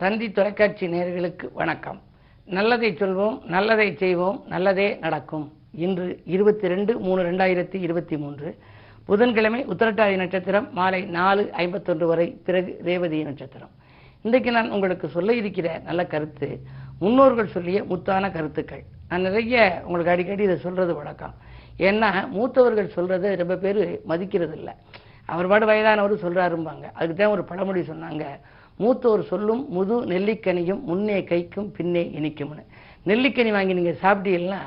தந்தி தொலைக்காட்சி நேயர்களுக்கு வணக்கம். நல்லதை சொல்வோம் நல்லதை செய்வோம் நல்லதே நடக்கும். இன்று இருபத்தி ரெண்டு மூணு ரெண்டாயிரத்தி இருபத்தி மூன்று. புதன்கிழமை உத்தரட்டாதி நட்சத்திரம் மாலை நாலு ஐம்பத்தொன்று வரை பிறகு ரேவதி நட்சத்திரம். இன்றைக்கு நான் உங்களுக்கு சொல்ல இருக்கிற நல்ல கருத்து முன்னோர்கள் சொல்லிய முத்தான கருத்துக்கள். நான் நிறைய உங்களுக்கு அடிக்கடி இதை சொல்கிறது வழக்கம். ஏன்னா மூத்தவர்கள் சொல்கிறத ரொம்ப பேர் மதிக்கிறது இல்லை அவர் பாடு வயதானவர் சொல்கிறாரும்பாங்க அதுக்கு தான் ஒரு பழமொழி சொன்னாங்க. மூத்தோர் சொல்லும் முது நெல்லிக்கனியும் முன்னே கைக்கும் பின்னே இனிக்கும்னு. நெல்லிக்கனி வாங்கி நீங்கள் சாப்பிட்டீங்கன்னா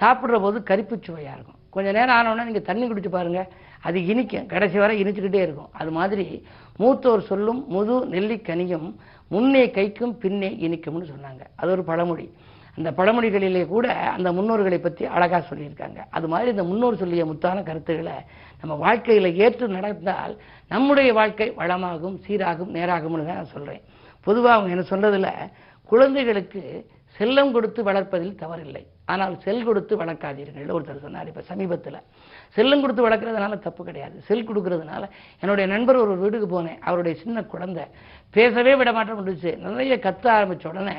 சாப்பிட்ற போது கருப்பு சுவையாக இருக்கும். கொஞ்ச நேரம் ஆனோன்னா நீங்கள் தண்ணி குடிச்சு பாருங்க அது இனிக்கும். கடைசி வரை இனிச்சுக்கிட்டே இருக்கும். அது மாதிரி மூத்தோர் சொல்லும் முது நெல்லிக்கனியும் முன்னே கைக்கும் பின்னே இனிக்கும்னு சொன்னாங்க. அது ஒரு பழமொழி. அந்த பழமொழிகளிலே கூட அந்த முன்னோர்களை பற்றி அழகாக சொல்லியிருக்காங்க. அது மாதிரி இந்த முன்னோர் சொல்லிய முத்தான கருத்துக்களை நம்ம வாழ்க்கையில் ஏற்று நடந்தால் நம்முடைய வாழ்க்கை வளமாகும் சீராகும் நேராகும்னு தான் நான் சொல்கிறேன் பொதுவாக அவங்க என்ன சொல்றதுல குழந்தைகளுக்கு செல்லம் கொடுத்து வளர்ப்பதில் தவறில்லை. ஆனால் செல் கொடுத்து வளர்க்காதீர்கள். ஒருத்தர் சொன்னார் இப்போ சமீபத்தில் செல்லம் கொடுத்து வளர்க்குறதுனால தப்பு கிடையாது. செல் கொடுக்கறதுனால என்னுடைய நண்பர் ஒரு வீட்டுக்கு போனேன். அவருடைய சின்ன குழந்தை பேசவே விட மாட்டேன் முடிச்சு நிறைய கத்த ஆரம்பித்த உடனே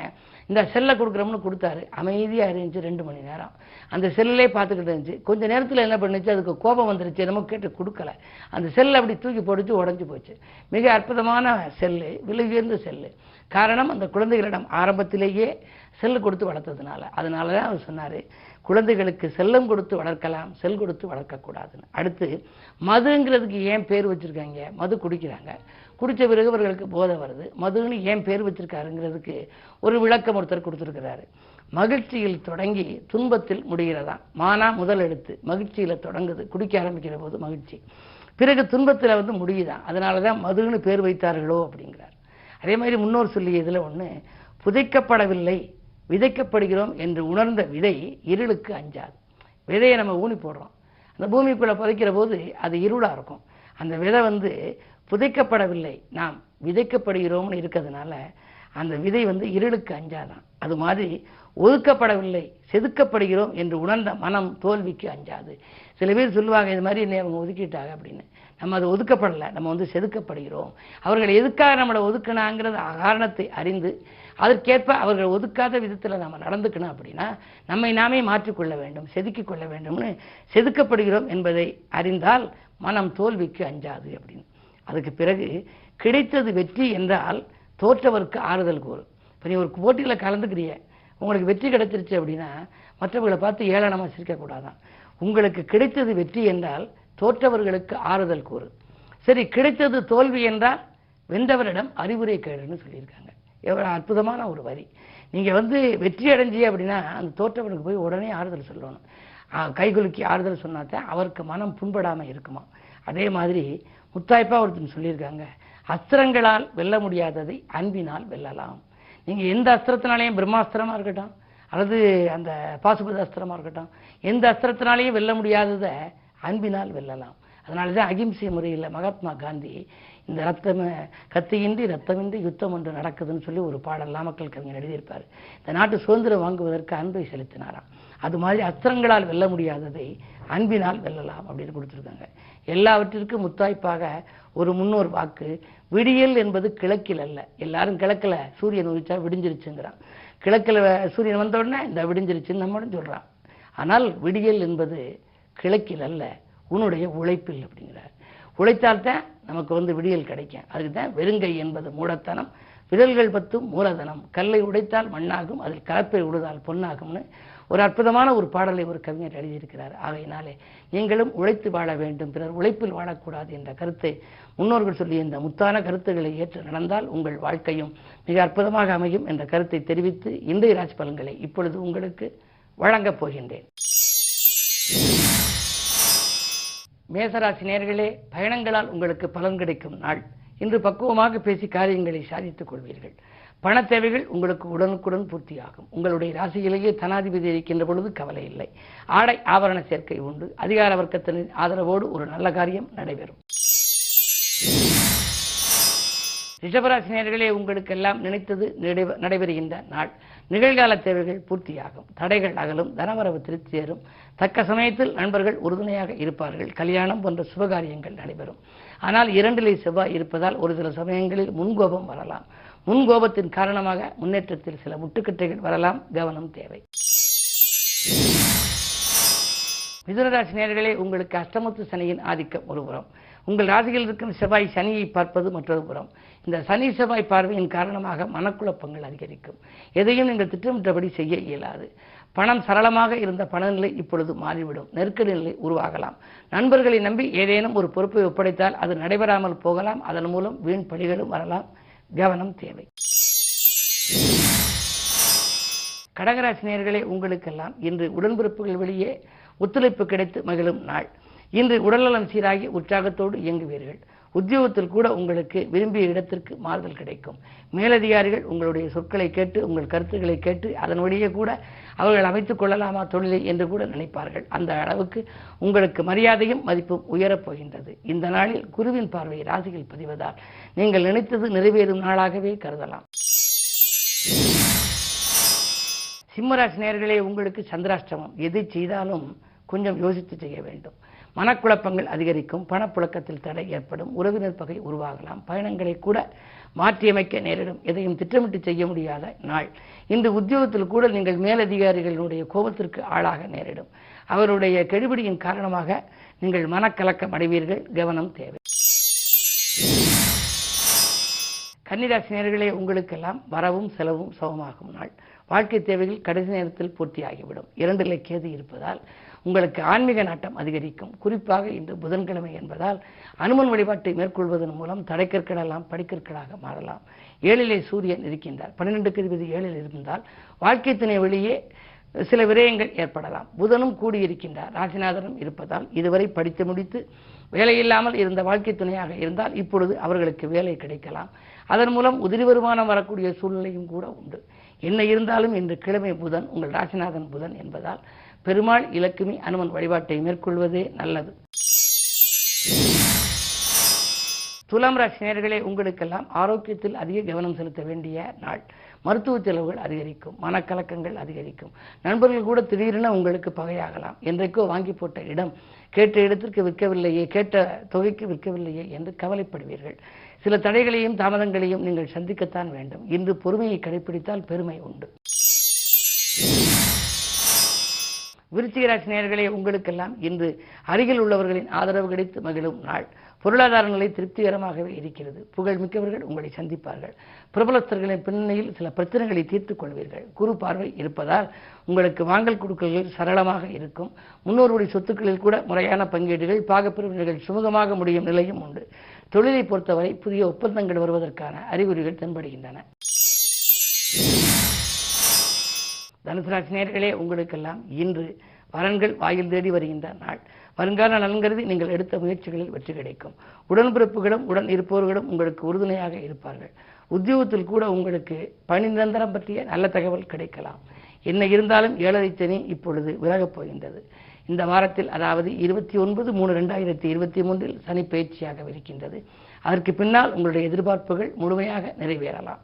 இந்த செல்லை கொடுக்குறோம்னு கொடுத்தாரு. அமைதியாக இருந்துச்சு ரெண்டு மணி நேரம். அந்த செல்லே பார்த்துக்கிட்டு இருந்துச்சு. கொஞ்ச நேரத்தில் என்ன பண்ணுச்சு? அதுக்கு கோபம் வந்துருச்சு. என்னமோ கேட்டு கொடுக்கல. அந்த செல்லை அப்படி தூக்கி போடுச்சு உடஞ்சி போச்சு. மிக அற்புதமான செல்லு விலை உயர்ந்த செல்லு. காரணம் அந்த குழந்தைகளிடம் ஆரம்பத்திலேயே செல் கொடுத்து வளர்த்ததுனால. அதனால தான் அவர் சொன்னார் குழந்தைகளுக்கு செல்லம் கொடுத்து வளர்க்கலாம் செல் கொடுத்து வளர்க்கக்கூடாதுன்னு. அடுத்து மதுங்கிறதுக்கு ஏன் பேர் வச்சுருக்காங்க? மது குடிக்கிறாங்க. குடித்த பிறகு அவர்களுக்கு போதை வருது. மதுன்னு ஏன் பேர் வச்சிருக்காருங்கிறதுக்கு ஒரு விளக்கம் ஒருத்தர் கொடுத்துருக்கிறாரு. மகிழ்ச்சியில் தொடங்கி துன்பத்தில் முடிகிறதா? மானா முதல் எடுத்து மகிழ்ச்சியில் தொடங்குது. குடிக்க ஆரம்பிக்கிற போது மகிழ்ச்சி. பிறகு துன்பத்தில் வந்து முடியுதான் அதனாலதான் மதுன்னு பேர் வைத்தார்களோ அப்படிங்கிறார். அதே மாதிரி முன்னோர் சொல்லிய இதில் ஒன்று புதைக்கப்படவில்லை விதைக்கப்படுகிறோம் என்று உணர்ந்த விதை இருளுக்கு அஞ்சாது. விதையை நம்ம ஊனி போடுறோம். அந்த பூமிக்குள்ளே புதைக்கிற போது அது இருளாக இருக்கும். அந்த விதை வந்து புதைக்கப்படவில்லை நாம் விதைக்கப்படுகிறோம்னு இருக்கிறதுனால அந்த விதை வந்து இருளுக்கு அஞ்சாதான். அது மாதிரி ஒதுக்கப்படவில்லை செதுக்கப்படுகிறோம் என்று உணர்ந்த மனம் தோல்விக்கு அஞ்சாது. சில பேர் சொல்லுவாங்க இது மாதிரி என்னை அவங்க ஒதுக்கிட்டாங்க அப்படின்னு. நம்ம அது ஒதுக்கப்படலை. நம்ம வந்து செதுக்கப்படுகிறோம். அவர்கள் எதுக்காக நம்மளை ஒதுக்கினாங்கிறத காரணத்தை அறிந்து அதற்கேற்ப அவர்கள் ஒதுக்காத விதத்தில் நம்ம நடந்துக்கணும் அப்படின்னா நம்மை நாமே மாற்றிக்கொள்ள வேண்டும் செதுக்கிக் கொள்ள வேண்டும்னு செதுக்கப்படுகிறோம் என்பதை அறிந்தால் மனம் தோல்விக்கு அஞ்சாது அப்படின்னு. அதுக்கு பிறகு கிடைத்தது வெற்றி என்றால் தோற்றவருக்கு ஆறுதல் கூறும் இப்போ நீ ஒரு போட்டியில் கலந்துக்கிறிய உங்களுக்கு வெற்றி கிடைச்சிருச்சு அப்படின்னா மற்றவர்களை பார்த்து ஏளனமாக சிரிக்கக்கூடாதான் உங்களுக்கு கிடைத்தது வெற்றி என்றால் தோற்றவர்களுக்கு ஆறுதல் கூறு. சரி கிடைத்தது தோல்வி என்றால் வென்றவரிடம் அறிவுரை கேளுன்னு சொல்லியிருக்காங்க. எவ்வளோ அற்புதமான ஒரு வரி. நீங்கள் வந்து வெற்றி அடைஞ்சி அப்படின்னா அந்த தோற்றவனுக்கு போய் உடனே ஆறுதல் சொல்லணும். கைகுலுக்கி ஆறுதல் சொன்னாதான் அவருக்கு மனம் புண்படாமல் இருக்குமா? அதே மாதிரி முத்தாய்ப்பா ஒருத்தன் சொல்லியிருக்காங்க அஸ்திரங்களால் வெல்ல முடியாததை அன்பினால் வெல்லலாம். நீங்கள் எந்த அஸ்திரத்தினாலையும் பிரம்மாஸ்திரமாக இருக்கட்டும் அல்லது அந்த பாசுபத அஸ்திரமாக இருக்கட்டும் எந்த அஸ்திரத்தினாலையும் வெல்ல முடியாததை அன்பினால் வெல்லலாம். அதனால தான் அகிம்சை முறையில் மகாத்மா காந்தி இந்த ரத்தம் கத்தியின்றி ரத்தமின்றி யுத்தம் ஒன்று நடக்குதுன்னு சொல்லி ஒரு பாடல் நாமக்கல் கவிஞர் எழுதியிருப்பார். இந்த நாட்டு சுதந்திரம் வாங்குவதற்கு அன்பை செலுத்தினாராம். அது மாதிரி அஸ்திரங்களால் வெல்ல முடியாததை அன்பினால் வெல்லலாம் அப்படின்னு கொடுத்துருக்காங்க. எல்லாவற்றிற்கும் முத்தாய்ப்பாக ஒரு முன்னோர் வாக்கு விடியல் என்பது கிழக்கில் அல்ல. எல்லாரும் கிழக்கில் சூரியன் உதிச்சா விடிஞ்சிருச்சுங்கிறான். கிழக்கில் சூரியன் வந்த உடனே இந்த விடிஞ்சிருச்சுன்னு நம்மளும் சொல்கிறான் ஆனால் விடியல் என்பது கிழக்கில் அல்ல உன்னுடைய உழைப்பில் அப்படிங்கிறார். உழைத்தால்தான் நமக்கு வந்து விடியல் கிடைக்கும். அதுக்கு தான் வெறுங்கை என்பது மூடத்தனம் விரல்கள் பத்தும் மூலதனம். கல்லை உடைத்தால் மண்ணாகும் அதில் கலப்பை உழுதால் பொன்னாகும்னு ஒரு அற்புதமான ஒரு பாடலை ஒரு கவிஞர் எழுதியிருக்கிறார். ஆகையினாலே நீங்களும் உழைத்து வாழ வேண்டும் பிறர் உழைப்பில் வாழக்கூடாது என்ற கருத்தை முன்னோர்கள் சொல்லிய இந்த முத்தான கருத்துக்களை ஏற்று நடந்தால் உங்கள் வாழ்க்கையும் மிக அற்புதமாக அமையும் என்ற கருத்தை தெரிவித்து இன்றைய ராஜ் பலன்களை இப்பொழுது உங்களுக்கு வழங்கப் போகின்றேன். மேசராசி நேர்களே பயணங்களால் உங்களுக்கு பலன் கிடைக்கும் நாள். இன்று பக்குவமாக பேசி காரியங்களை சாதித்துக் கொள்வீர்கள். பண தேவைகள் உங்களுக்கு உடனுக்குடன் பூர்த்தியாகும். உங்களுடைய ராசியிலேயே தனாதிபதி இருக்கின்ற பொழுது கவலை இல்லை. ஆடை ஆபரண சேர்க்கை உண்டு. அதிகார வர்க்கத்தினரின் ஆதரவோடு ஒரு நல்ல காரியம் நடைபெறும். ரிஷபராசினியர்களே உங்களுக்கெல்லாம் நினைத்தது நடைபெ- நடைபெறுகின்ற நாள். நிகழ்கால தேவைகள் பூர்த்தியாகும். தடைகள் அகலும் தனவரவு திருப்தி சேரும் தக்க சமயத்தில் நண்பர்கள் உறுதுணையாக இருப்பார்கள். கல்யாணம் போன்ற சுபகாரியங்கள் நடைபெறும். ஆனால் இரண்டிலே செவ்வாய் இருப்பதால் ஒரு சில சமயங்களில் முன்கோபம் வரலாம். முன்கோபத்தின் காரணமாக முன்னேற்றத்தில் சில முட்டுக்கட்டைகள் வரலாம். கவனம் தேவை. மிதுனராசி நேர்களே உங்களுக்கு அஷ்டமத்து சனியின் ஆதிக்கம் ஒரு புறம். உங்கள் ராசியில் இருக்கும் செவ்வாய் சனியை பார்ப்பது மற்றொரு புறம். இந்த சனி செவ்வாய் பார்வையின் காரணமாக மனக்குழப்பங்கள் அதிகரிக்கும். எதையும் நீங்கள் திட்டமிட்டபடி செய்ய இயலாது. பணம் சரளமாக இருந்த பணநிலை இப்பொழுது மாறிவிடும். நெருக்கடி நிலை உருவாகலாம். நண்பர்களை நம்பி ஏதேனும் ஒரு பொறுப்பை ஒப்படைத்தால் அது நடைபெறாமல் போகலாம். அதன் மூலம் வீண் பழிகளும் வரலாம். கவனம் தேவை. கடகராசினியர்களே உங்களுக்கெல்லாம் இன்று உடன்பிறப்புகள் வெளியே ஒத்துழைப்பு கிடைத்து மகிழும் நாள். இன்று உடல்நலம் சீராகி உற்சாகத்தோடு இயங்குவீர்கள். உத்தியோகத்தில் கூட உங்களுக்கு விரும்பிய இடத்திற்கு மாறுதல் கிடைக்கும். மேலதிகாரிகள் உங்களுடைய சொற்களை கேட்டு உங்கள் கருத்துக்களை கேட்டு அதன் வழியே கூட அவர்கள் அமைத்துக் கொள்ளலாமா தொழிலை என்று கூட நினைப்பார்கள். அந்த அளவுக்கு உங்களுக்கு மரியாதையும் மதிப்பும் உயரப் போகின்றது. இந்த நாளில் குருவின் பார்வை ராசியில் பதிவதால் நீங்கள் நினைத்தது நிறைவேறும் நாளாகவே கருதலாம். சிம்மராசி நேர்களே உங்களுக்கு சந்திராஷ்டமம். எதை செய்தாலும் கொஞ்சம் யோசித்து செய்ய வேண்டும். மனக்குழப்பங்கள் அதிகரிக்கும் பணப்புழக்கத்தில் தடை ஏற்படும் உறவினர் பகை உருவாகலாம் பயணங்களை கூட மாற்றியமைக்க நேரிடும் எதையும் திட்டமிட்டு செய்ய முடியாத நாள். இந்த உத்தியோகத்தில் கூட நீங்கள் மேலதிகாரிகளுடைய கோபத்திற்கு ஆளாக நேரிடும். அவருடைய கெடுபிடியின் காரணமாக நீங்கள் மனக்கலக்கம் அடைவீர்கள் கவனம் தேவை. கன்னிராசினியர்களே உங்களுக்கெல்லாம் வரவும் செலவும் சமமாகும் நாள். வாழ்க்கை தேவைகள் கடைசி நேரத்தில் பூர்த்தியாகிவிடும். இரண்டிலே கேது இருப்பதால் உங்களுக்கு ஆன்மீக நாட்டம் அதிகரிக்கும். குறிப்பாக இன்று புதன்கிழமை என்பதால் அனுமன் வழிபாட்டை மேற்கொள்வதன் மூலம் தடைக்கற்களெல்லாம் படிக்கற்களாக மாறலாம். ஏழிலே சூரியன் இருக்கின்றார். பன்னிரெண்டுக்கு இருபது ஏழில் இருந்தால் வாழ்க்கை துணை வெளியே சில விரயங்கள் ஏற்படலாம். புதனும் கூடியிருக்கின்றார். ராசிநாதனும் இருப்பதால் இதுவரை படித்து முடித்து வேலையில்லாமல் இருந்த வாழ்க்கை துணையாக இருந்தால் இப்பொழுது அவர்களுக்கு வேலை கிடைக்கலாம். அதன் மூலம் உதிரி வருமானம் வரக்கூடிய சூழ்நிலையும் கூட உண்டு. என்ன இருந்தாலும் இன்று கிழமை புதன் உங்கள் ராசிநாதன் புதன் என்பதால் பெருமாள் இலக்குமி அனுமன் வழிபாட்டை மேற்கொள்வதே நல்லது. துலாம் ராசி நேர்களே உங்களுக்கெல்லாம் ஆரோக்கியத்தில் அதிக கவனம் செலுத்த வேண்டிய நாள். மருத்துவ செலவுகள் அதிகரிக்கும் மனக்கலக்கங்கள் அதிகரிக்கும். நண்பர்கள் கூட திடீரென உங்களுக்கு பகையாகலாம். என்றைக்கோ வாங்கி போட்ட இடம் கேட்ட இடத்திற்கு விற்கவில்லையே கேட்ட தொகைக்கு விற்கவில்லையே என்று கவலைப்படுவீர்கள். சில தடைகளையும் தாமதங்களையும் நீங்கள் சந்திக்கத்தான் வேண்டும். இன்று பொறுமையை கடைபிடித்தால் பெருமை உண்டு. விருச்சிகராசி நேர்களே உங்களுக்கெல்லாம் இன்று அருகில் உள்ளவர்களின் ஆதரவு கிடைத்து மகிழும் நாள். பொருளாதார நிலை திருப்திகரமாகவே இருக்கிறது. புகழ் மிக்கவர்கள் உங்களை சந்திப்பார்கள். பிரபலஸ்தர்களின் பின்னணியில் சில பிரச்சனைகளை தீர்த்துக் கொள்வீர்கள். குறு பார்வை இருப்பதால் உங்களுக்கு வாங்கல் கொடுக்கல்கள் சரளமாக இருக்கும். முன்னோருடைய சொத்துக்களில் கூட முறையான பங்கீடுகள் பாகப்பிரிவினைகள் சுமூகமாக முடியும் நிலையும் உண்டு. தொழிலை பொறுத்தவரை புதிய ஒப்பந்தங்கள் வருவதற்கான அறிகுறிகள் தென்படுகின்றன. தனுசு ராசி உங்களுக்கெல்லாம் இன்று வரன்கள் வாயில் தேடி வருகின்ற நாள். வருங்கால நலன் கருதி நீங்கள் எடுத்த முயற்சிகளில் வெற்றி கிடைக்கும். உடன்பிறப்புகளும் உடன் இருப்பவர்களும் உங்களுக்கு உறுதுணையாக இருப்பார்கள். உத்தியோகத்தில் கூட உங்களுக்கு பணி நிரந்தரம் பற்றிய நல்ல தகவல் கிடைக்கலாம். என்ன இருந்தாலும் ஏழரை சனி இப்பொழுது விலகப் போகின்றது. இந்த வாரத்தில் அதாவது இருபத்தி ஒன்பது மூணு ரெண்டாயிரத்தி இருபத்தி மூன்றில் சனி பயிற்சியாக இருக்கின்றது அதற்கு பின்னால் உங்களுடைய எதிர்பார்ப்புகள் முழுமையாக நிறைவேறலாம்.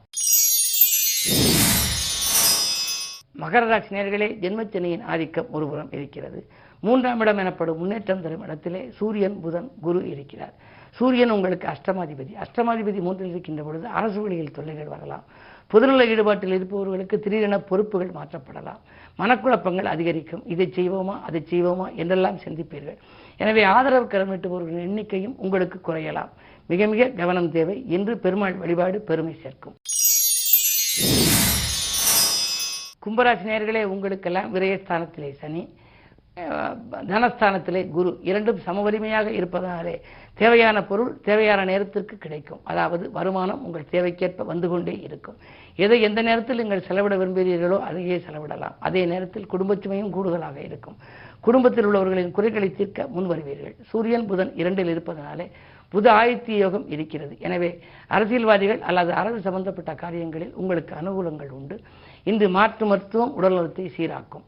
மகர ராசி நேர்களே ஜென்மச்சனியின் ஆதிக்கம் ஒருபுறம் இருக்கிறது. மூன்றாம் இடம் எனப்படும் முன்னேற்றம் தரும் இடத்திலே சூரியன் புதன் குரு இருக்கிறார். சூரியன் உங்களுக்கு அஷ்டமாதிபதி. அஷ்டமாதிபதி மூன்றில் இருக்கின்ற பொழுது அரசு வழியில் தொல்லைகள் வரலாம். பொதுநல ஈடுபாட்டில் இருப்பவர்களுக்கு திடீரென பொறுப்புகள் மாற்றப்படலாம். மனக்குழப்பங்கள் அதிகரிக்கும். இதை செய்வோமா அதை செய்வோமா என்றெல்லாம் சிந்திப்பீர்கள். எனவே ஆதரவு கரமிட்டுபவர்களின் எண்ணிக்கையும் உங்களுக்கு குறையலாம். மிக மிக கவனம் தேவை. என்று பெருமாள் வழிபாடு பெருமை சேர்க்கும். கும்பராசி நேர்களே உங்களுக்கெல்லாம் விரயஸ்தானத்திலே சனி தனஸ்தானத்திலே குரு. இரண்டும் சமவலிமையாக இருப்பதாலே தேவையான பொருள் தேவையான நேரத்திற்கு கிடைக்கும். அதாவது வருமானம் உங்கள் தேவைக்கேற்ப வந்து கொண்டே இருக்கும். எதை எந்த நேரத்தில் நீங்கள் செலவிட விரும்புகிறீர்களோ அதையே செலவிடலாம். அதே நேரத்தில் குடும்பச்சுமையும் கூடுதலாக இருக்கும். குடும்பத்தில் உள்ளவர்களின் குறைகளை தீர்க்க முன் வருவீர்கள். சூரியன் புதன் இரண்டில் இருப்பதனாலே புது ஆயத்தி யோகம் இருக்கிறது. எனவே அரசியல்வாதிகள் அல்லது அரசு சம்பந்தப்பட்ட காரியங்களில் உங்களுக்கு அனுகூலங்கள் உண்டு. இன்று மாற்று மருத்துவம் உடல்நலத்தை சீராக்கும்.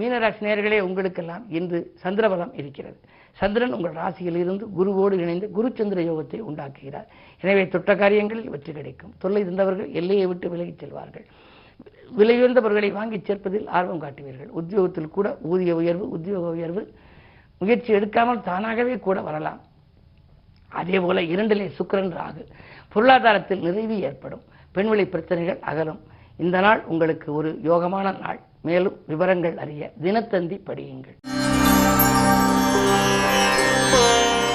மீனராசி நேர்களே உங்களுக்கெல்லாம் இன்று சந்திரபலம் இருக்கிறது. சந்திரன் உங்கள் ராசியில் இருந்து குருவோடு இணைந்து குரு சந்திர யோகத்தை உண்டாக்குகிறார். எனவே தொட்ட காரியங்களில் வெற்றி கிடைக்கும். தொல்லை தந்தவர்கள் எல்லையை விட்டு விலகிச் செல்வார்கள். விலையுயர்ந்தவர்களை வாங்கிச் சேர்ப்பதில் ஆர்வம் காட்டுவீர்கள். உத்தியோகத்தில் கூட ஊதிய உயர்வு உத்தியோக உயர்வு முயற்சி எடுக்காமல் தானாகவே கூட வரலாம். அதே போல இரண்டிலே சுக்கிரன் ராகு. பொருளாதாரத்தில் நிறைவு ஏற்படும். பெண்வெளி பிரச்சனைகள் அகலும். இந்த நாள் உங்களுக்கு ஒரு யோகமான நாள். மேலும் விவரங்கள் அறிய தினத்தந்தி படியுங்கள்.